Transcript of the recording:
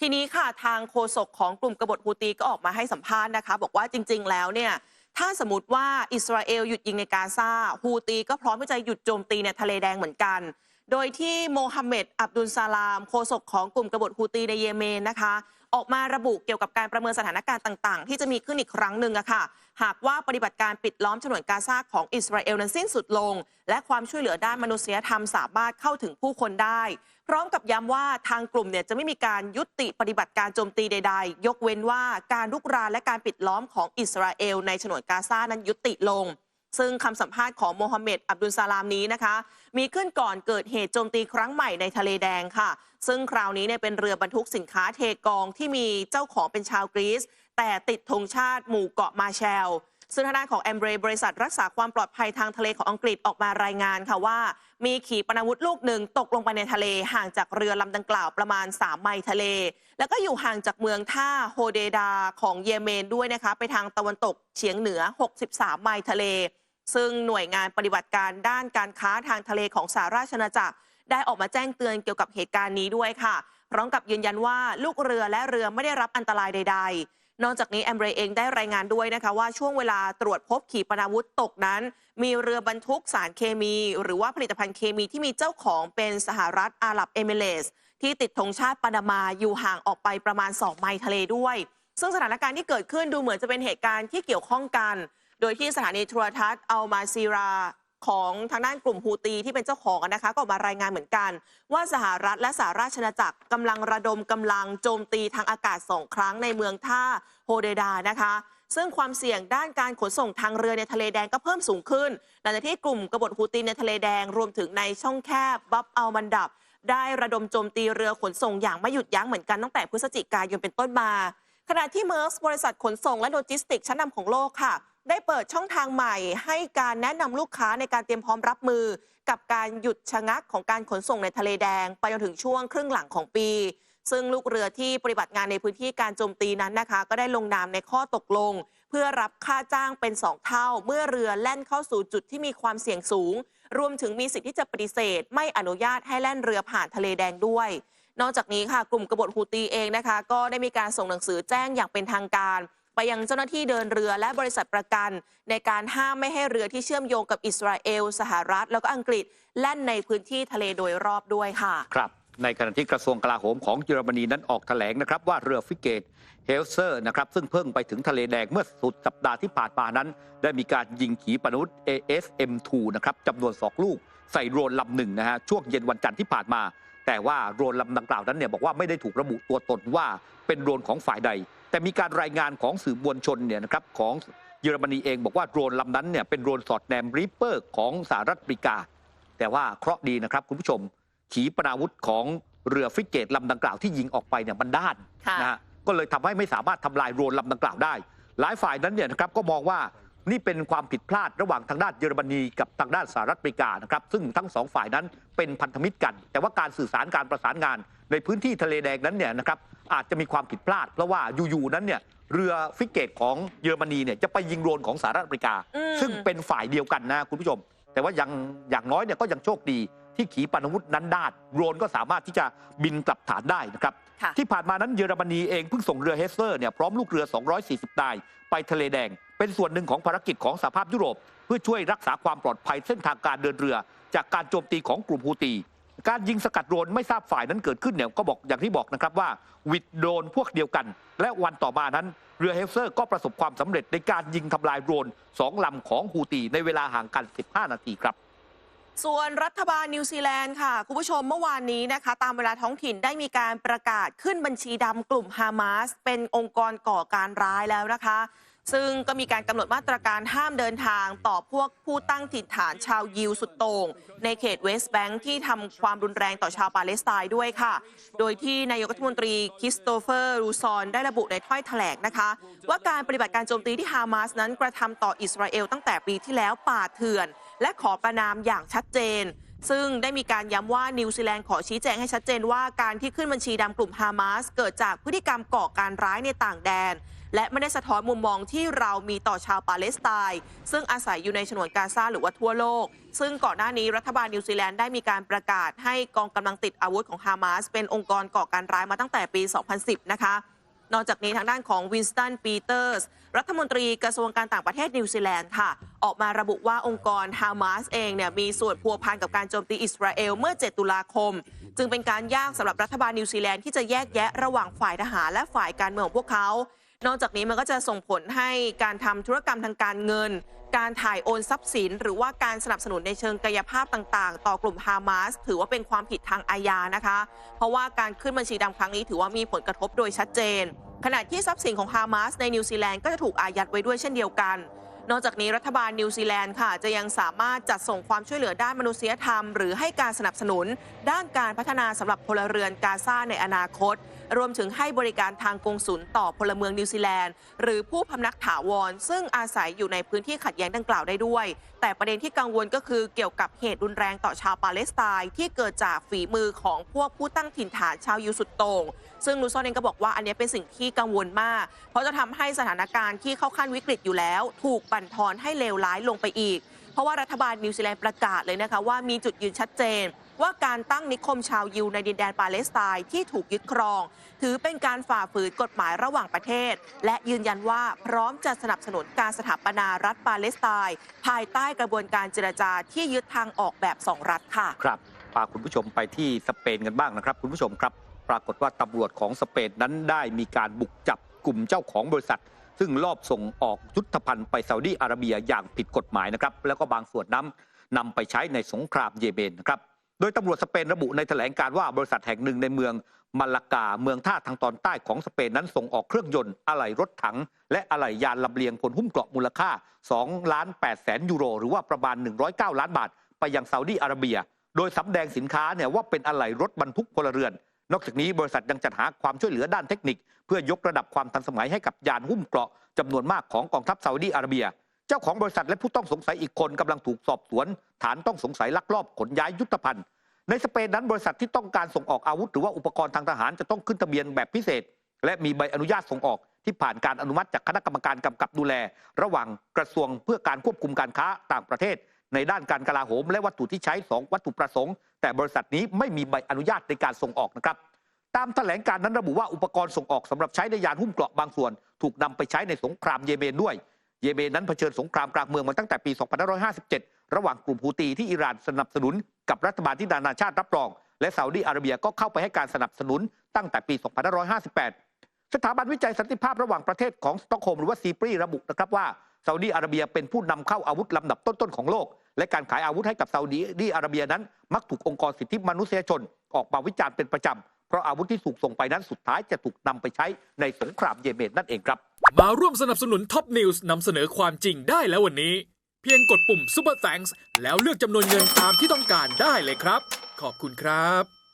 ทีนี้ค่ะทางโฆษกของกลุ่มกบฏฮูตีก็ออกมาให้สัมภาษณ์นะคะ บอกว่าจริง ๆ แล้วเนี่ยถ้าสมมติว่าอิสราเอลหยุดยิงในกาซาฮูตีก็พร้อมที่จะหยุดโจมตีในทะเลแดงเหมือนกัน โดยที่โมฮัมเหม็ดอับดุลซาลามโฆษกของกลุ่มกบฏฮูตีในเยเมนนะคะ ออกมาระบุเกี่ยวกับการประเมินสถานการณ์ต่าง ๆ ที่จะมีขึ้นอีกครั้งหนึ่งอะค่ะ หากว่าปฏิบัติการปิดล้อมฉนวนกาซาของอิสราเอลนั้นสิ้นสุดลง และความช่วยเหลือด้านมนุษยธรรมสามารถเข้าถึงผู้คนได้ พร้อมกับย้ำว่าทางกลุ่มเนี่ยจะไม่มีการยุติปฏิบัติการโจมตีใด ๆ ยกเว้นว่าการลุกรานและการปิดล้อมของอิสราเอลในฉนวนกาซานั้นยุติลง ซึ่งคำสัมภาษณ์ของโมฮัมเหม็ดอับดุลซาลามนี้นะคะ มีขึ้นก่อนเกิดเหตุโจมตีครั้งใหม่ในทะเลแดงค่ะ ซึ่งคราวนี้เนี่ยเป็นเรือบรรทุกสินค้าเทกองที่มีเจ้าของเป็นชาวกรีซ แต่ติดธงชาติหมู่เกาะมาแชลซึ่งทางด้านของแอมเบรบริษัทรักษาความปลอดภัยทางทะเลของอังกฤษออกมารายงานค่ะว่า มีขีปนาวุธลูกหนึ่งตกลงไปในทะเลห่างจากเรือลำดังกล่าวประมาณ 3 ไมล์ทะเล แล้วก็อยู่ห่างจากเมืองท่าโฮเดดาของเยเมนด้วยนะคะ ไปทางตะวันตกเฉียงเหนือ 63 ไมล์ทะเล ซึ่งหน่วยงานปฏิบัติการด้านการค้าทางทะเลของสหราชอาณาจักร ได้ออกมาแจ้งเตือนเกี่ยวกับเหตุการณ์นี้ด้วยค่ะ พร้อมกับยืนยันว่าลูกเรือและเรือไม่ได้รับอันตรายใด ๆ นอกจากนี้แอมเบรเองได้รายงานด้วยนะคะ ว่าช่วงเวลาตรวจพบขีปนาวุธตกนั้น มีเรือบรรทุกสารเคมี หรือว่าผลิตภัณฑ์เคมีที่มีเจ้าของเป็นสหรัฐอาหรับเอมิเรตส์ที่ติดธงชาติปานามาอยู่ห่างออกไปประมาณ 2 ไมล์ทะเลด้วย ซึ่งสถานการณ์ที่เกิดขึ้นดูเหมือนจะเป็นเหตุการณ์ที่เกี่ยวข้องกัน โดยที่สถานีโทรทัศน์อัลมาซีราของทางด้านกลุ่มฮูตีที่เป็นเจ้าของนะคะ ก็ออกมารายงานเหมือนกัน ว่าสหรัฐและสหราชอาณาจักรกำลังระดมกำลังโจมตีทางอากาศสองครั้งในเมืองท่าโฮเดดานะคะ ซึ่งความเสี่ยงด้านการขนส่งทางเรือในทะเลแดงก็เพิ่มสูงขึ้น หลังจากที่กลุ่มกบฏฮูตีในทะเลแดงรวมถึงในช่องแคบบับอัลมันดับ ได้ระดมโจมตีเรือขนส่งอย่างไม่หยุดยั้งเหมือนกันตั้งแต่พฤศจิกายนเป็นต้นมาขณะที่เมอร์สบริษัทขนส่งและโลจิสติกส์ชั้นนำของโลกค่ะ ได้เปิดช่องทางใหม่ ให้การแนะนำลูกค้าในการเตรียมพร้อมรับมือ กับการหยุดชะงักของการขนส่งในทะเลแดง ไปจนถึงช่วงครึ่งหลังของปี ซึ่งลูกเรือที่ปฏิบัติงานในพื้นที่การโจมตีนั้นนะคะ ก็ได้ลงนามในข้อตกลง เพื่อรับค่าจ้างเป็น 2 เท่า เมื่อเรือแล่นเข้าสู่จุดที่มีความเสี่ยงสูง รวมถึงมีสิทธิ์ที่จะปฏิเสธ ไม่อนุญาตให้แล่นเรือผ่านทะเลแดงด้วยนอกจากนี้ค่ะกลุ่มกบฏฮูตีเองนะคะ ก็ได้มีการส่งหนังสือแจ้งอย่างเป็นทางการ ไปยังเจ้าหน้าที่เดินเรือและบริษัทประกัน ในการห้ามไม่ให้เรือที่เชื่อมโยงกับอิสราเอล สหรัฐ แล้วก็อังกฤษแล่นในพื้นที่ทะเลโดยรอบด้วยค่ะ ครับ ในขณะที่กระทรวงกลาโหมของเยอรมนีนั้นออกแถลงนะครับว่าเรือฟิเกตเฮลเซอร์นะครับซึ่งเพิ่งไปถึงทะเลแดงเมื่อสุดสัปดาห์ที่ผ่านมานั้น ได้มีการยิงขีปนาวุธ ASM-2 นะครับจำนวนสองลูก ใส่โดรนลำหนึ่งนะฮะช่วงเย็นวันจันทร์ที่ผ่านมา แต่ว่าโดรนลำดังกล่าวนั้นเนี่ยบอกว่าไม่ได้ถูกระบุตัวตนว่าเป็นโดรนของฝ่ายใด แต่มีการรายงานของสื่อมวลชนเนี่ยนะครับของเยอรมนีเองบอกว่าโดรนลำนั้นเนี่ยเป็นโดรนสอดแนมริปเปอร์ของสหรัฐอเมริกา แต่ว่าเคราะห์ดีนะครับคุณผู้ชม ขีปนาวุธของเรือฟริเกตลำดังกล่าวที่ยิงออกไปเนี่ยมันด้านค่ะนะฮะก็เลยทำให้ไม่สามารถทำลายโดรนลำดังกล่าวได้ หลายฝ่ายนั้นเนี่ยนะครับก็มองว่านี่เป็นความผิดพลาดระหว่างทางด้านเยอรมนีกับทางด้านสหรัฐอเมริกานะครับซึ่งทั้งสองฝ่ายนั้นเป็นพันธมิตรกัน แต่ว่าการสื่อสารการประสานงานในพื้นที่ทะเลแดงนั้นเนี่ยนะครับ อาจจะมีความผิดพลาด เพราะว่าอยู่ๆนั้นเนี่ยเรือฟริเกตของเยอรมนีเนี่ยจะไปยิงโดรนของสหรัฐอเมริกา อืม ซึ่งเป็นฝ่ายเดียวกันนะคุณผู้ชม แต่ว่ายังอย่างน้อยเนี่ยก็ยังโชคดีที่ขีปนาวุธนั้นด้านโดรนก็สามารถที่จะบินกลับฐานได้นะครับ ค่ะ ที่ผ่านมานั้นเยอรมนีเองเพิ่งส่งเรือเฮสเซอร์เนี่ยพร้อมลูกเรือ 240นายไปทะเลแดง เป็นส่วนหนึ่งของภารกิจของสหภาพยุโรป เพื่อช่วยรักษาความปลอดภัยเส้นทางการเดินเรือ จากการโจมตีของกลุ่มฮูตี การยิงสกัดโดรนไม่ทราบฝ่ายนั้นเกิดขึ้นเนี่ยก็บอกอย่างที่บอกนะครับว่าวิดโดรนพวกเดียวกัน และวันต่อมานั้นเรือเฮสเซอร์ก็ประสบความสำเร็จในการยิงทำลายโดรนสองลำของฮูตีในเวลาห่างกัน 15 นาทีครับส่วนรัฐบาลนิวซีแลนด์ค่ะ คุณผู้ชมเมื่อวานนี้นะคะ ตามเวลาท้องถิ่นได้มีการประกาศขึ้นบัญชีดำกลุ่มฮามาสเป็นองค์กรก่อการร้ายแล้วนะคะ ซึ่งก็มีการกำหนดมาตรการห้ามเดินทางต่อพวกผู้ตั้งถิ่นฐานชาวยิวสุดโต่งในเขตเวสต์แบงค์ที่ทำความรุนแรงต่อชาวปาเลสไตน์ด้วยค่ะ โดยที่นายกรัฐมนตรีคริสโตเฟอร์รูซอนได้ระบุในถ้อยแถลงนะคะ ว่าการปฏิบัติการโจมตีที่ฮามาสนั้นกระทำต่ออิสราเอลตั้งแต่ปีที่แล้วป่าเถื่อน และขอประนามอย่างชัดเจนซึ่งได้มีการย้ำว่านิวซีแลนด์ขอชี้แจงให้ชัดเจนว่าการที่ขึ้นบัญชีดำกลุ่มฮามาสเกิดจากพฤติกรรมก่อการร้ายในต่างแดน และไม่ได้สะท้อนมุมมองที่เรามีต่อชาวปาเลสไตน์ซึ่งอาศัยอยู่ในฉนวนกาซาหรือว่าทั่วโลก ซึ่งก่อนหน้านี้รัฐบาลนิวซีแลนด์ได้มีการประกาศให้กองกำลังติดอาวุธของฮามาสเป็นองค์กรก่อการร้ายมาตั้งแต่ปี 2010 นะคะนอกจากนี้ทางด้านของวินสตันปีเตอร์สรัฐมนตรีกระทรวงการต่างประเทศนิวซีแลนด์ค่ะ ออกมาระบุว่าองค์กรฮามาสเองเนี่ยมีส่วนพัวพันกับการโจมตีอิสราเอลเมื่อ 7 ตุลาคม จึงเป็นการยากสำหรับรัฐบาลนิวซีแลนด์ที่จะแยกแยะระหว่างฝ่ายทหารและฝ่ายการเมืองของพวกเขา นอกจากนี้มันก็จะส่งผลให้การทำธุรกรรมทางการเงิน การถ่ายโอนทรัพย์สิน หรือว่าการสนับสนุนในเชิงกายภาพต่าง ๆ ต่อกลุ่มฮามาสถือว่าเป็นความผิดทางอาญานะคะ เพราะว่าการขึ้นบัญชีดำครั้งนี้ถือว่ามีผลกระทบโดยชัดเจน ขณะที่ทรัพย์สินของฮามาสในนิวซีแลนด์ก็จะถูกอายัดไว้ด้วยเช่นเดียวกัน นอกจากนี้รัฐบาลนิวซีแลนด์ค่ะ จะยังสามารถจัดส่งความช่วยเหลือด้านมนุษยธรรม หรือให้การสนับสนุน ด้านการพัฒนาสำหรับพลเรือนกาซาในอนาคต รวมถึงให้บริการทางกงสุลต่อพลเมืองนิวซีแลนด์ หรือผู้พำนักถาวร ซึ่งอาศัยอยู่ในพื้นที่ขัดแย้งดังกล่าวได้ด้วย แต่ประเด็นที่กังวลก็คือเกี่ยวกับเหตุรุนแรงต่อชาวปาเลสไตน์ที่เกิดจากฝีมือของพวกผู้ตั้งถิ่นฐานชาวยิวสุดโต่งซึ่งลูซอนเองก็บอกว่าอันนี้เป็นสิ่งที่กังวลมาก เพราะจะทำให้สถานการณ์ที่เข้าขั้นวิกฤตอยู่แล้ว ถูกบั่นทอนให้เลวร้ายลงไปอีก เพราะว่ารัฐบาลนิวซีแลนด์ประกาศเลยนะคะว่ามีจุดยืนชัดเจน ว่าการตั้งนิคมชาวยิวในดินแดนปาเลสไตน์ที่ถูกยึดครอง ถือเป็นการฝ่าฝืนกฎหมายระหว่างประเทศ และยืนยันว่าพร้อมจะสนับสนุนการสถาปนารัฐปาเลสไตน์ภายใต้กระบวนการเจรจาที่ยึดทางออกแบบสองรัฐค่ะครับพาคุณผู้ชมไปที่สเปนกันบ้างนะครับ คุณผู้ชมครับ ปรากฏว่าตำรวจของสเปนนั้นได้มีการบุกจับกลุ่มเจ้าของบริษัท ซึ่งลอบส่งออกยุทธภัณฑ์ไปซาอุดีอาระเบียอย่างผิดกฎหมายนะครับแล้วก็บางส่วนน้ำนำไปใช้ในสงครามเยเมนนะครับโดยตำรวจสเปนระบุในแถลงการว่าบริษัทแห่งหนึ่งในเมืองมาลากาเมืองท่าทางตอนใต้ของสเปนนั้นส่งออกเครื่องยนต์อะไหล่รถถัง และอะไหล่ยานลำเลียงพลหุ้มเกราะมูลค่า2ล้าน8แสนยูโร หรือว่าประมาณ 109 ล้านบาท ไปยังซาอุดีอาระเบีย โดยสำแดงสินค้าเนี่ยว่าเป็นอะไหล่รถบรรทุกพลเรือน นอกจากนี้บริษัทยังจัดหาความช่วยเหลือด้านเทคนิค เพื่อยกระดับความทันสมัยให้กับยานหุ้มเกราะจำนวนมากของกองทัพซาอุดีอาระเบีย เจ้าของบริษัทและผู้ต้องสงสัยอีกคนกำลังถูกสอบสวน ฐานต้องสงสัยลักลอบขนย้ายยุทธภัณฑ์ ในสเปนนั้นบริษัทที่ต้องการส่งออกอาวุธ หรือว่าอุปกรณ์ทางทหารจะต้องขึ้นทะเบียนแบบพิเศษ และมีใบอนุญาตส่งออกที่ผ่านการอนุมัติจากคณะกรรมการกำกับดูแล ระหว่างกระทรวงเพื่อการควบคุมการค้าต่างประเทศ ในด้านการกลาโหม และวัตถุที่ใช้สองวัตถุประสงค์ แต่บริษัทนี้ไม่มีใบอนุญาตในการส่งออกนะครับตามแถลงการนั้นระบุว่าอุปกรณ์ส่งออกสำหรับใช้ในยานหุ้มเกราะบางส่วน ถูกนำไปใช้ในสงครามเยเมนด้วย เยเมนนั้นเผชิญสงครามกลางเมืองมาตั้งแต่ปี 2557 ระหว่างกลุ่มฮูตีที่อิหร่านสนับสนุนกับรัฐบาลที่นานาชาติรับรอง และซาอุดีอาระเบียก็เข้าไปให้การสนับสนุนตั้งแต่ปี 2558 สถาบันวิจัยสันติภาพระหว่างประเทศของสตอกโฮล์มหรือว่าซีปรีระบุนะครับว่าซาอุดีอาระเบียเป็นผู้นำเข้าอาวุธลำดับต้นๆของโลก และการขายอาวุธให้กับซาอุดีอาระเบียนั้น มักถูกองค์กรสิทธิมนุษยชน ออกมาวิจารณ์เป็นประจำ เพราะอาวุธที่ถูกส่งไปนั้นสุดท้ายจะถูกนำไปใช้ในสงครามเยเมนนั่นเองครับ มาร่วมสนับสนุนท็อปนิวส์นำเสนอความจริงได้แล้ววันนี้ เพียงกดปุ่ม Super Thanks แล้วเลือกจำนวนเงินตามที่ต้องการได้เลยครับ ขอบคุณครับ